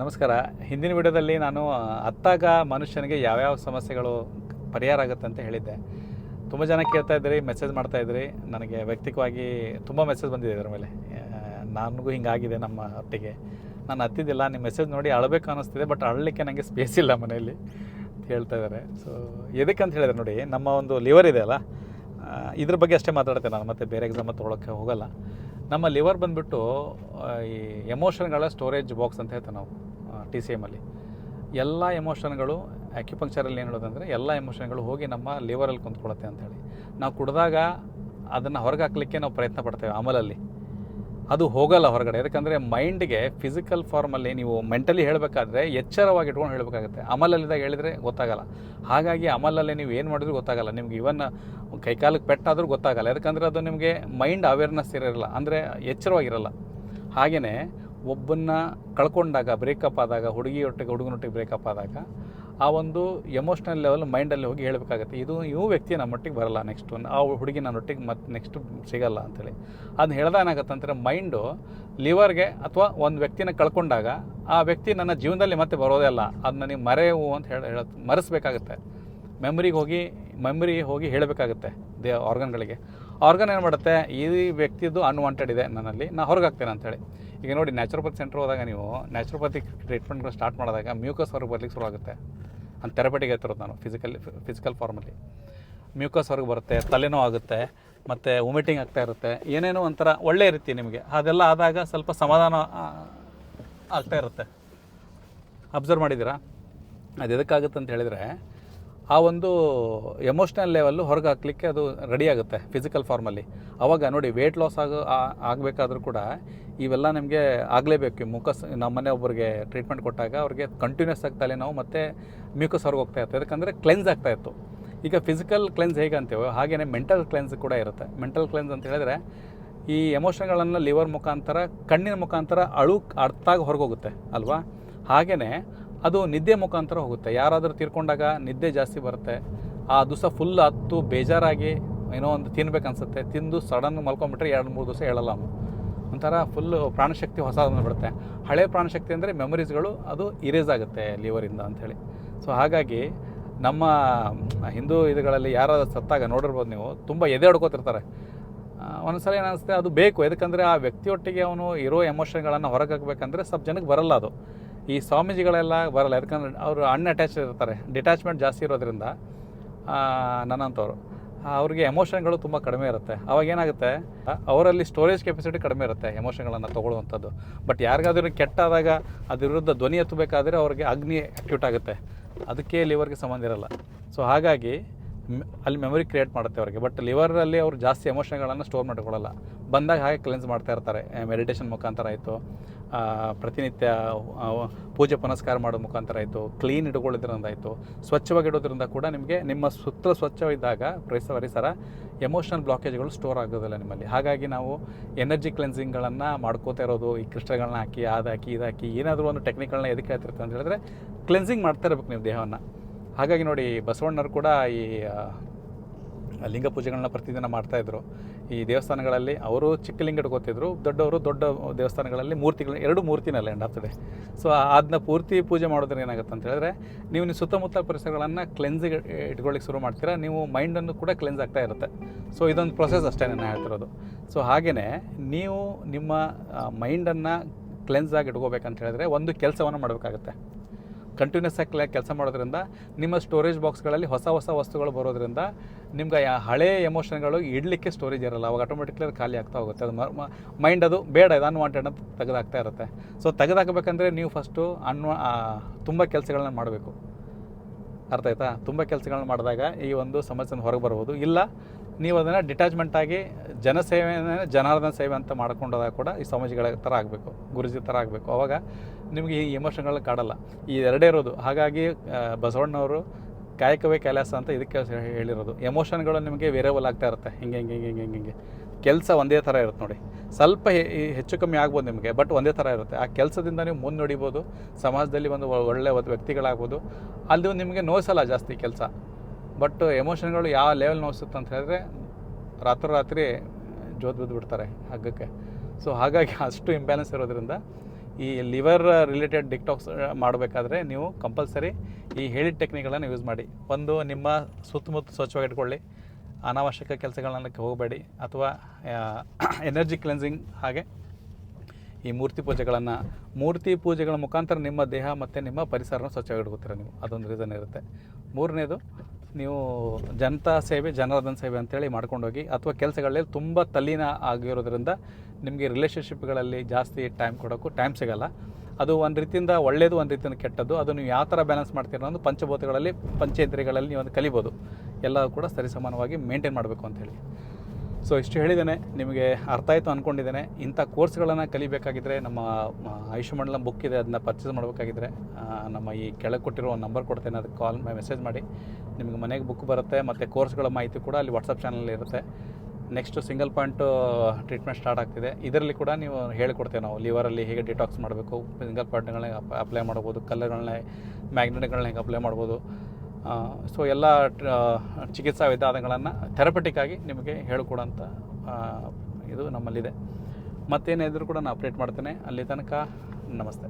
ನಮಸ್ಕಾರ. ಹಿಂದಿನ ವಿಡಿಯೋದಲ್ಲಿ ನಾನು ಅತ್ತಾಗ ಮನುಷ್ಯನಿಗೆ ಯಾವ್ಯಾವ ಸಮಸ್ಯೆಗಳು ಪರಿಹಾರ ಆಗುತ್ತೆ ಅಂತ ಹೇಳಿದ್ದೆ. ತುಂಬ ಜನ ಕೇಳ್ತಾ ಇದ್ರಿ ಮೆಸೇಜ್ ಮಾಡ್ತಾ ಇದ್ರಿ. ನನಗೆ ವ್ಯಕ್ತಿಕವಾಗಿ ತುಂಬ ಮೆಸೇಜ್ ಬಂದಿದೆ ಇದರ ಮೇಲೆ. ನನಗೂ ಹಿಂಗಾಗಿದೆ ನಮ್ಮ ಒಟ್ಟಿಗೆ ನಾನು ಹತ್ತಿದ್ದಿಲ್ಲ ನಿಮ್ಮ ಮೆಸೇಜ್ ನೋಡಿ ಅಳಬೇಕು ಅನ್ನಿಸ್ತಿದೆ ಬಟ್ ಅಳಲಿಕ್ಕೆ ನನಗೆ ಸ್ಪೇಸ್ ಇಲ್ಲ ಮನೆಯಲ್ಲಿ ಅಂತ ಹೇಳ್ತಾ ಇದ್ದಾರೆ ಸೊ ಎದಕ್ಕೆ ಅಂತ ಹೇಳಿದ್ರೆ ನೋಡಿ, ನಮ್ಮ ಒಂದು ಲಿವರ್ ಇದೆ ಅಲ್ಲ? ಇದ್ರ ಬಗ್ಗೆ ಅಷ್ಟೇ ಮಾತಾಡ್ತೇನೆ ನಾನು, ಮತ್ತೆ ಬೇರೆ ಎಕ್ಸಾಮ್ ತೊಗೊಳಕ್ಕೆ ಹೋಗಲ್ಲ. ನಮ್ಮ ಲಿವರ್ ಬಂದುಬಿಟ್ಟು ಈ ಎಮೋಷನ್ಗಳ ಸ್ಟೋರೇಜ್ ಬಾಕ್ಸ್ ಅಂತ ಹೇಳ್ತೇವೆ ನಾವು ಟಿ ಸಿ ಎಮಲ್ಲಿ ಎಲ್ಲ ಎಮೋಷನ್ಗಳು ಆಕ್ಯುಪಂಕ್ಚರಲ್ಲಿ ಏನು ಹೇಳೋದಂದರೆ, ಎಲ್ಲ ಎಮೋಷನ್ಗಳು ಹೋಗಿ ನಮ್ಮ ಲಿವರಲ್ಲಿ ಅಂತ ಹೇಳಿ. ನಾವು ಕುಡಿದಾಗ ಅದನ್ನು ಹೊರಗೆ ಹಾಕ್ಲಿಕ್ಕೆ ನಾವು ಪ್ರಯತ್ನ ಪಡ್ತೇವೆ ಅಮಲಲ್ಲಿ. ಅದು ಹೋಗಲ್ಲ ಹೊರಗಡೆ. ಯಾಕಂದರೆ ಮೈಂಡ್ಗೆ ಫಿಸಿಕಲ್ ಫಾರ್ಮಲ್ಲಿ ನೀವು ಮೆಂಟಲಿ ಹೇಳಬೇಕಾದ್ರೆ ಎಚ್ಚರವಾಗಿ ಇಟ್ಕೊಂಡು ಹೇಳಬೇಕಾಗುತ್ತೆ. ಅಮಲಲ್ಲಿದ್ದಾಗ ಹೇಳಿದರೆ ಗೊತ್ತಾಗಲ್ಲ. ಹಾಗಾಗಿ ಅಮಲಲ್ಲಿ ನೀವು ಏನು ಮಾಡಿದ್ರು ಗೊತ್ತಾಗಲ್ಲ. ನಿಮ್ಗೆ ಇವನ್ ಕೈಕಾಲಕ್ಕೆ ಪೆಟ್ಟಾದರೂ ಗೊತ್ತಾಗಲ್ಲ. ಯಾಕಂದರೆ ಅದು ನಿಮಗೆ ಮೈಂಡ್ ಅವೇರ್ನೆಸ್ ಇರೋಲ್ಲ. ಅಂದರೆ ಎಚ್ಚರವಾಗಿರಲ್ಲ. ಹಾಗೆಯೇ ಒಬ್ಬನ್ನ ಕಳ್ಕೊಂಡಾಗ ಬ್ರೇಕಪ್ ಆದಾಗ, ಹುಡುಗಿಯೊಟ್ಟಿಗೆ, ಹುಡುಗನೊಟ್ಟಿಗೆ ಬ್ರೇಕಪ್ ಆದಾಗ ಆ ಒಂದು ಎಮೋಷ್ನಲ್ ಲೆವೆಲ್ ಮೈಂಡಲ್ಲಿ ಹೋಗಿ ಹೇಳಬೇಕಾಗತ್ತೆ. ಇದು ಇವು ವ್ಯಕ್ತಿ ನಮ್ಮ ನಮ್ಮೊಟ್ಟಿಗೆ ಬರಲ್ಲ ನೆಕ್ಸ್ಟು ಆ ಹುಡುಗಿ ನನ್ನೊಟ್ಟಿಗೆ ಮತ್ತೆ ನೆಕ್ಸ್ಟ್ ಸಿಗಲ್ಲ ಅಂತೇಳಿ. ಅದನ್ನ ಏನಾಗುತ್ತೆ ಅಂದರೆ ಮೈಂಡು ಲಿವರ್ಗೆ ಅಥವಾ ಒಂದು ವ್ಯಕ್ತಿನ ಕಳ್ಕೊಂಡಾಗ ಆ ವ್ಯಕ್ತಿ ನನ್ನ ಜೀವನದಲ್ಲಿ ಮತ್ತೆ ಬರೋದೇ ಅಲ್ಲ. ಅದು ನನಗೆ ಮರೆವು ಅಂತ ಹೇಳಿ, ಹೇಳ, ಮರೆಸಬೇಕಾಗತ್ತೆ. ಮೆಮ್ರಿಗೆ ಹೋಗಿ ಮೆಮ್ರಿ ಹೋಗಿ ಹೇಳಬೇಕಾಗುತ್ತೆ ದೇ ಆರ್ಗನ್ಗಳಿಗೆ ಆರ್ಗನ್ ಏನು ಮಾಡುತ್ತೆ? ಈ ವ್ಯಕ್ತಿದು ಅನ್ವಾಂಟೆಡ್ ಇದೆ ನನ್ನಲ್ಲಿ, ನಾ ಹೊರಗೆ ಹಾಕ್ತೇನೆ ಅಂತೇಳಿ. ಈಗ ನೋಡಿ ನ್ಯಾಚುರೋಪತಿ ಸೆಂಟ್ರ್ ಹೋದಾಗ ನೀವು ನ್ಯಾಚುರೋಪತಿ ಟ್ರೀಟ್ಮೆಂಟ್ಗಳು ಸ್ಟಾರ್ಟ್ ಮಾಡಿದಾಗ ಮ್ಯೂಕಸ್ ಹೊರಗೆ ಬರಲಿಕ್ಕೆ ಶುರು ಆಗುತ್ತೆ. ಅಂತ ತೆರಪೇಟಿಗೆ ಹೇಳ್ತಿರೋದು ನಾನು ಫಿಸಿಕಲ್ ಫಿಸಿಕಲ್ ಫಾರ್ಮಲ್ಲಿ ಮ್ಯೂಕಸ್ ಹೊರಗೆ ಬರುತ್ತೆ ತಲೆನೋ ಆಗುತ್ತೆ, ಮತ್ತು ವಾಮಿಟಿಂಗ್ ಆಗ್ತಾ ಇರುತ್ತೆ, ಏನೇನೋ ಒಂಥರ ಒಳ್ಳೆ ರೀತಿ ನಿಮಗೆ. ಅದೆಲ್ಲ ಆದಾಗ ಸ್ವಲ್ಪ ಸಮಾಧಾನ ಆಗ್ತಾ ಇರುತ್ತೆ. ಅಬ್ಸರ್ವ್ ಮಾಡಿದ್ದೀರಾ? ಅದು ಎದಕ್ಕಾಗುತ್ತೆ ಅಂತ ಹೇಳಿದರೆ ಆ ಒಂದು ಎಮೋಷ್ನಲ್ ಲೆವೆಲ್ಲು ಹೊರಗೆ ಹಾಕ್ಲಿಕ್ಕೆ ಅದು ರೆಡಿ ಆಗುತ್ತೆ ಫಿಸಿಕಲ್ ಫಾರ್ಮಲ್ಲಿ ಅವಾಗ ನೋಡಿ ವೆಯ್ಟ್ ಲಾಸ್ ಆಗ ಆಗಬೇಕಾದ್ರೂ ಕೂಡ ಇವೆಲ್ಲ ನಿಮಗೆ ಆಗಲೇಬೇಕು. ಮುಖಸ್ ನಮ್ಮ ಮನೆ ಒಬ್ಬರಿಗೆ ಟ್ರೀಟ್ಮೆಂಟ್ ಕೊಟ್ಟಾಗ ಅವ್ರಿಗೆ ಕಂಟಿನ್ಯೂಸ್ ಆಗಿ ತಲೆನೋವು ಮತ್ತು ಮ್ಯೂಕಸ್ ಹೊರಗೆ ಹೋಗ್ತಾ ಇತ್ತು. ಯಾಕಂದರೆ ಕ್ಲೆನ್ಸ್ ಆಗ್ತಾ ಇತ್ತು. ಈಗ ಫಿಸಿಕಲ್ ಕ್ಲೆನ್ಸ್ ಹೇಗೆ ಅಂತೀವೋ ಹಾಗೆಯೇ ಮೆಂಟಲ್ ಕ್ಲೆನ್ಸ್ ಕೂಡ ಇರುತ್ತೆ. ಮೆಂಟಲ್ ಕ್ಲೆನ್ಸ್ ಅಂತ ಹೇಳಿದ್ರೆ ಈ ಎಮೋಷನ್ಗಳನ್ನು ಲಿವರ್ ಮುಖಾಂತರ, ಕಣ್ಣಿನ ಮುಖಾಂತರ ಅಳು ಅರ್ಥಾಗಿ ಹೊರಗೋಗುತ್ತೆ ಅಲ್ವಾ? ಹಾಗೆಯೇ ಅದು ನಿದ್ದೆ ಮುಖಾಂತರ ಹೋಗುತ್ತೆ. ಯಾರಾದರೂ ತೀರ್ಕೊಂಡಾಗ ನಿದ್ದೆ ಜಾಸ್ತಿ ಬರುತ್ತೆ. ಆ ದಿವಸ ಫುಲ್ ಹತ್ತು, ಬೇಜಾರಾಗಿ ಏನೋ ಒಂದು ತಿನ್ಬೇಕು ಅನ್ಸುತ್ತೆ. ತಿಂದು ಸಡನ್ ಮಲ್ಕೊಂಬಿಟ್ರೆ ಎರಡು, ಮೂರು ದಿವಸ ಹೇಳಲ್ಲ ಅವನು. ಒಂಥರ ಫುಲ್ಲು ಪ್ರಾಣಶಕ್ತಿ ಹೊಸ ಬಿಡುತ್ತೆ. ಹಳೆ ಪ್ರಾಣಶಕ್ತಿ ಅಂದರೆ ಮೆಮೊರೀಸ್ಗಳು ಅದು ಇರೇಸ್ ಆಗುತ್ತೆ ಲಿವರಿಂದ ಅಂಥೇಳಿ ಸೊ ಹಾಗಾಗಿ ನಮ್ಮ ಹಿಂದೂ ಇದುಗಳಲ್ಲಿ ಯಾರಾದ್ರು ಸತ್ತಾಗ ನೋಡಿರ್ಬೋದು ನೀವು, ತುಂಬ ಎದೆ ಹೊಡ್ಕೋತಿರ್ತಾರೆ. ಒಂದ್ಸಲ ಏನಿಸುತ್ತೆ ಅದು ಬೇಕು. ಯಾಕಂದರೆ ಆ ವ್ಯಕ್ತಿಯೊಟ್ಟಿಗೆ ಅವನು ಇರೋ ಎಮೋಷನ್ಗಳನ್ನು ಹೊರಗೆ ಹಾಕಬೇಕಂದ್ರೆ ಸ್ವಲ್ಪ ಜನಕ್ಕೆ ಬರಲ್ಲ ಅದು. ಈ ಸ್ವಾಮೀಜಿಗಳೆಲ್ಲ ಬರಲ್ಲ. ಯಾಕಂದ್ರೆ ಅವರು ಅನ್ಅಟ್ಯಾಚ್ ಇರ್ತಾರೆ. ಡಿಟ್ಯಾಚ್ಮೆಂಟ್ ಜಾಸ್ತಿ ಇರೋದ್ರಿಂದ ನನ್ನಂಥವ್ರು ಅವ್ರಿಗೆ ಎಮೋಷನ್ಗಳು ತುಂಬ ಕಡಿಮೆ ಇರುತ್ತೆ. ಅವಾಗ ಏನಾಗುತ್ತೆ, ಅವರಲ್ಲಿ ಸ್ಟೋರೇಜ್ ಕೆಪಾಸಿಟಿ ಕಡಿಮೆ ಇರುತ್ತೆ ಎಮೋಷನ್ಗಳನ್ನು ತೊಗೊಳ್ಳುವಂಥದ್ದು. ಬಟ್ ಯಾರಿಗಾದ್ರೂ ಕೆಟ್ಟಾದಾಗ ಅದ್ರ ವಿರುದ್ಧ ಧ್ವನಿ ಎತ್ತಬೇಕಾದ್ರೆ ಅವ್ರಿಗೆ ಅಗ್ನಿ ಆಕ್ಟಿವೇಟ್ ಆಗುತ್ತೆ. ಅದಕ್ಕೆ ಲಿವರ್ಗೆ ಸಂಬಂಧ ಇರಲ್ಲ. ಸೊ ಹಾಗಾಗಿ ಅಲ್ಲಿ ಮೆಮೊರಿ ಕ್ರಿಯೇಟ್ ಮಾಡುತ್ತೆ ಅವರಿಗೆ. ಬಟ್ ಲಿವರಲ್ಲಿ ಅವರು ಜಾಸ್ತಿ ಎಮೋಷನ್ಗಳನ್ನು ಸ್ಟೋರ್ ಮಾಡಿಕೊಳ್ಳಲ್ಲ. ಬಂದಾಗ ಹಾಗೆ ಕ್ಲೆನ್ಸ್ ಮಾಡ್ತಾ ಇರ್ತಾರೆ. ಮೆಡಿಟೇಷನ್ ಮುಖಾಂತರ ಆಯಿತು. ಪ್ರತಿನಿತ್ಯ ಪೂಜೆ ಪುನಸ್ಕಾರ ಮಾಡೋ ಮುಖಾಂತರ ಆಯಿತು. ಕ್ಲೀನ್ ಇಟ್ಕೊಳ್ಳೋದ್ರಿಂದ ಆಯಿತು. ಸ್ವಚ್ಛವಾಗಿಡೋದ್ರಿಂದ ಕೂಡ ನಿಮಗೆ, ನಿಮ್ಮ ಸುತ್ತ ಸ್ವಚ್ಛವಿದ್ದಾಗ ಪರಿಸರ ಪರಿಸರ ಎಮೋಷನಲ್ ಬ್ಲಾಕೇಜ್ಗಳು ಸ್ಟೋರ್ ಆಗೋದಿಲ್ಲ ನಿಮ್ಮಲ್ಲಿ. ಹಾಗಾಗಿ ನಾವು ಎನರ್ಜಿ ಕ್ಲೆನ್ಸಿಂಗ್ಗಳನ್ನು ಮಾಡ್ಕೋತಾ ಇರೋದು, ಈ ಕ್ರಿಸ್ಟಲ್ಗಳನ್ನ ಹಾಕಿ ಅದು ಹಾಕಿ ಇದು ಹಾಕಿ ಏನಾದರೂ ಒಂದು ಟೆಕ್ನಿಕ್ಗಳನ್ನ ಎದಕ್ಕೆ ಹೇಳ್ತಿರ್ತೀವಿ ಅಂತ ಹೇಳಿದ್ರೆ ಕ್ಲೆನ್ಸಿಂಗ್ ಮಾಡ್ತಾ ಇರಬೇಕು ನೀವು ದೇಹವನ್ನು. ಹಾಗಾಗಿ ನೋಡಿ, ಬಸವಣ್ಣರು ಕೂಡ ಈ ಲಿಂಗ ಪೂಜೆಗಳನ್ನ ಪ್ರತಿದಿನ ಮಾಡ್ತಾಯಿದ್ರು ಈ ದೇವಸ್ಥಾನಗಳಲ್ಲಿ ಅವರು ಚಿಕ್ಕ ಲಿಂಗ ಇಟ್ಕೋತಿದ್ರು ದೊಡ್ಡವರು ದೊಡ್ಡ ದೇವಸ್ಥಾನಗಳಲ್ಲಿ ಮೂರ್ತಿಗಳು, ಎರಡು ಮೂರ್ತಿನಲ್ಲ ಎಂಡ್ ಆಗ್ತದೆ. ಸೊ ಅದನ್ನ ಪೂರ್ತಿ ಪೂಜೆ ಮಾಡೋದ್ರಿಂದ ಏನಾಗುತ್ತೆ ಅಂತ ಹೇಳಿದ್ರೆ, ನೀವು ನೀವು ಸುತ್ತಮುತ್ತ ಪರಿಸರಗಳನ್ನು ಕ್ಲೆನ್ಸಿಗೆ ಇಟ್ಕೊಳ್ಳಿಕ್ಕೆ ಶುರು ಮಾಡ್ತೀರಾ, ನೀವು ಮೈಂಡನ್ನು ಕೂಡ ಕ್ಲೆನ್ಸ್ ಆಗ್ತಾ ಇರುತ್ತೆ. ಸೊ ಇದೊಂದು ಪ್ರೊಸೆಸ್ ಅಷ್ಟೇ ನಾನು ಹೇಳ್ತಿರೋದು ಸೊ ಹಾಗೆಯೇ ನೀವು ನಿಮ್ಮ ಮೈಂಡನ್ನು ಕ್ಲೆನ್ಸ್ ಆಗಿ ಇಟ್ಕೋಬೇಕಂತ ಹೇಳಿದ್ರೆ ಒಂದು ಕೆಲಸವನ್ನು ಮಾಡಬೇಕಾಗುತ್ತೆ. ಕಂಟಿನ್ಯೂಸ್ ಆಗಿ ಕೆಲಸ ಮಾಡೋದ್ರಿಂದ ನಿಮ್ಮ ಸ್ಟೋರೇಜ್ ಬಾಕ್ಸ್ಗಳಲ್ಲಿ ಹೊಸ ಹೊಸ ವಸ್ತುಗಳು ಬರೋದ್ರಿಂದ ನಿಮ್ಗೆ ಹಳೆಯ ಹಳೆ ಎಮೋಷನ್ಗಳು ಇಡಲಿಕ್ಕೆ ಸ್ಟೋರೇಜ್ ಇರಲ್ಲ. ಅವಾಗ ಆಟೋಮೆಟಿಕ್ಲಿ ಖಾಲಿ ಆಗ್ತಾ ಹೋಗುತ್ತೆ. ಅದು ಮೈಂಡ್ ಅದು ಬೇಡ, ಇದು ಅನ್ವಾಂಟೆಡ್ ಅಂತ ತೆಗೆದಾಗ್ತಾ ಇರುತ್ತೆ. ಸೊ ತೆಗೆದಾಕಬೇಕಂದ್ರೆ ನೀವು ಫಸ್ಟು ಅನ್ವಾ ತುಂಬ ಕೆಲಸಗಳನ್ನ ಮಾಡಬೇಕು. ಅರ್ಥ ಆಯ್ತಾ? ತುಂಬ ಕೆಲಸಗಳನ್ನ ಮಾಡಿದಾಗ ಈ ಒಂದು ಸಮಸ್ಯೆನ ಹೊರಗೆ ಬರ್ಬೋದು. ಇಲ್ಲ, ನೀವು ಅದನ್ನು ಡಿಟ್ಯಾಚ್ಮೆಂಟ್ ಆಗಿ ಜನಸೇವೆನೇ ಜನಾರ್ದನ ಸೇವೆ ಅಂತ ಮಾಡ್ಕೊಂಡಾಗ ಕೂಡ ಈ ಸಮಾಜಗಳ ಥರ ಆಗಬೇಕು. ಗುರುಜಿ ಥರ ಆಗಬೇಕು. ಅವಾಗ ನಿಮಗೆ ಈ ಎಮೋಷನ್ಗಳು ಕಾಡಲ್ಲ. ಈ ಎರಡೇ ಇರೋದು. ಹಾಗಾಗಿ ಬಸವಣ್ಣವರು ಕಾಯಕವೇ ಕೈಲಾಸ ಅಂತ ಇದಕ್ಕೆ ಹೇಳಿರೋದು. ಎಮೋಷನ್ಗಳು ನಿಮಗೆ ವೇರಿಯಬಲ್ ಆಗ್ತಾ ಇರುತ್ತೆ. ಹಿಂಗೆ ಹಿಂಗೆ ಹಿಂಗೆ ಹಿಂಗೆ ಹಿಂಗೆ. ಕೆಲಸ ಒಂದೇ ಥರ ಇರುತ್ತೆ ನೋಡಿ. ಸ್ವಲ್ಪ ಹೆಚ್ಚು ಕಮ್ಮಿ ಆಗ್ಬೋದು ನಿಮಗೆ ಬಟ್ ಒಂದೇ ಥರ ಇರುತ್ತೆ. ಆ ಕೆಲಸದಿಂದ ನೀವು ಮುನ್ನಡಿಬೋದು ಸಮಾಜದಲ್ಲಿ ಒಂದು ಒಳ್ಳೆಯ ವ್ಯಕ್ತಿಗಳಾಗ್ಬೋದು. ಅಲ್ಲಿ ನಿಮಗೆ ನೋಯಿಸಲ್ಲ ಜಾಸ್ತಿ ಕೆಲಸ. ಬಟ್ ಎಮೋಷನ್ಗಳು ಯಾವ ಲೆವೆಲ್ ನೋಯಿಸುತ್ತೆ ಅಂತ ಹೇಳಿದ್ರೆ ರಾತ್ರೋರಾತ್ರಿ ಜೋತ್ ಜೋತು ಬಿಡ್ತಾರೆ ಹಗ್ಗಕ್ಕೆ. ಸೊ ಹಾಗಾಗಿ ಅಷ್ಟು ಇಂಬ್ಯಾಲೆನ್ಸ್ ಇರೋದ್ರಿಂದ ಈ ಲಿವರ್ ರಿಲೇಟೆಡ್ ಡಿಕ್ಟಾಕ್ಸ್ ಮಾಡಬೇಕಾದ್ರೆ ನೀವು ಕಂಪಲ್ಸರಿ ಈ ಹೇಳಿದ ಟೆಕ್ನಿಕ್ಗಳನ್ನು ಯೂಸ್ ಮಾಡಿ. ಒಂದು ನಿಮ್ಮ ಸುತ್ತಮುತ್ತ ಸ್ವಚ್ಛವಾಗಿ ಇಟ್ಕೊಳ್ಳಿ ಅನಾವಶ್ಯಕ ಕೆಲಸಗಳನ್ನ ಹೋಗಬೇಡಿ ಅಥವಾ ಎನರ್ಜಿ ಕ್ಲೆನ್ಸಿಂಗ್ ಹಾಗೆ ಈ ಮೂರ್ತಿ ಪೂಜೆಗಳನ್ನು, ಮೂರ್ತಿ ಪೂಜೆಗಳ ಮುಖಾಂತರ ನಿಮ್ಮ ದೇಹ ಮತ್ತು ನಿಮ್ಮ ಪರಿಸರನ ಸ್ವಚ್ಛವಾಗಿ ಇಟ್ಕೋತೀರ ನೀವು. ಅದೊಂದು ರೀಸನ್ ಇರುತ್ತೆ. ಮೂರನೇದು, ನೀವು ಜನತಾ ಸೇವೆ, ಜನಾರ್ದನ ಸೇವೆ ಅಂತೇಳಿ ಮಾಡ್ಕೊಂಡೋಗಿ ಅಥವಾ ಕೆಲಸಗಳಲ್ಲಿ ತುಂಬ ತಲ್ಲೀನ ಆಗಿರೋದ್ರಿಂದ ನಿಮಗೆ ರಿಲೇಷನ್ಶಿಪ್ಗಳಲ್ಲಿ ಜಾಸ್ತಿ ಟೈಮ್ ಕೊಡೋಕ್ಕೂ ಟೈಮ್ ಸಿಗಲ್ಲ. ಅದು ಒಂದು ರೀತಿಯಿಂದ ಒಳ್ಳೆಯದು ಒಂದು ರೀತಿಯಿಂದ ಕೆಟ್ಟದ್ದು. ಅದು ನೀವು ಯಾವ ಥರ ಬ್ಯಾಲೆನ್ಸ್ ಮಾಡ್ತೀರ ಅನ್ನೋದು ಪಂಚಭೂತಗಳಲ್ಲಿ, ಪಂಚೇಂದ್ರಿಯಗಳಲ್ಲಿ ನೀವು ಒಂದು ಕಲಿಬೋದು. ಎಲ್ಲ ಕೂಡ ಸರಿಸಮಾನವಾಗಿ ಮೇಂಟೈನ್ ಮಾಡಬೇಕು ಅಂತೇಳಿ ಸೊ ಇಷ್ಟು ಹೇಳಿದ್ದೇನೆ. ನಿಮಗೆ ಅರ್ಥ ಆಯಿತು ಅಂದ್ಕೊಂಡಿದ್ದೇನೆ ಇಂಥ ಕೋರ್ಸ್ಗಳನ್ನು ಕಲಿಬೇಕಾಗಿದ್ದರೆ ನಮ್ಮ ಮ, ಆಯುಷ್ಮಂಡಲಂ ಬುಕ್ ಇದೆ ಅದನ್ನ ಪರ್ಚೇಸ್ ಮಾಡಬೇಕಾಗಿದ್ದರೆ ನಮ್ಮ ಈ ಕೆಳಗೆ ಕೊಟ್ಟಿರೋ ಒಂದು ನಂಬರ್ ಕೊಡ್ತೇನೆ ಅದಕ್ಕೆ ಕಾಲ್ ಮೆಸೇಜ್ ಮಾಡಿ. ನಿಮಗೆ ಮನೆಗೆ ಬುಕ್ ಬರುತ್ತೆ ಮತ್ತು ಕೋರ್ಸ್ಗಳ ಮಾಹಿತಿ ಕೂಡ ಅಲ್ಲಿ ವಾಟ್ಸಪ್ ಚಾನಲ್ ಇರುತ್ತೆ. Next single point treatment start ಆಗ್ತಿದೆ. ಇದರಲ್ಲಿ ಕೂಡ ನೀವು ಹೇಳಿಕೊಡ್ತೇವೆ ನಾವು. ಲಿವರಲ್ಲಿ ಹೇಗೆ ಡಿಟಾಕ್ಸ್ ಮಾಡಬೇಕು ಸಿಂಗಲ್ ಪಾಯಿಂಟ್ಗಳನ್ನ ಅಪ್ಲೈ ಮಾಡ್ಬೋದು ಕಲ್ಲರ್ಗಳನ್ನ ಮ್ಯಾಗ್ನೆಟ್ಗಳನ್ನ ಹೇಗೆ ಅಪ್ಲೈ ಮಾಡ್ಬೋದು. ಸೊ ಎಲ್ಲ ಚಿಕಿತ್ಸಾ ವಿಧಾನಗಳನ್ನು ಥೆರಪಟಿಕ್ಕಾಗಿ ನಿಮಗೆ ಹೇಳಿಕೊಡೋಂಥ ಇದು ನಮ್ಮಲ್ಲಿದೆ. ಮತ್ತೇನಿದ್ರು ಕೂಡ ನಾನು ಅಪ್ಡೇಟ್ ಮಾಡ್ತೇನೆ. ಅಲ್ಲಿ ತನಕ ನಮಸ್ತೆ.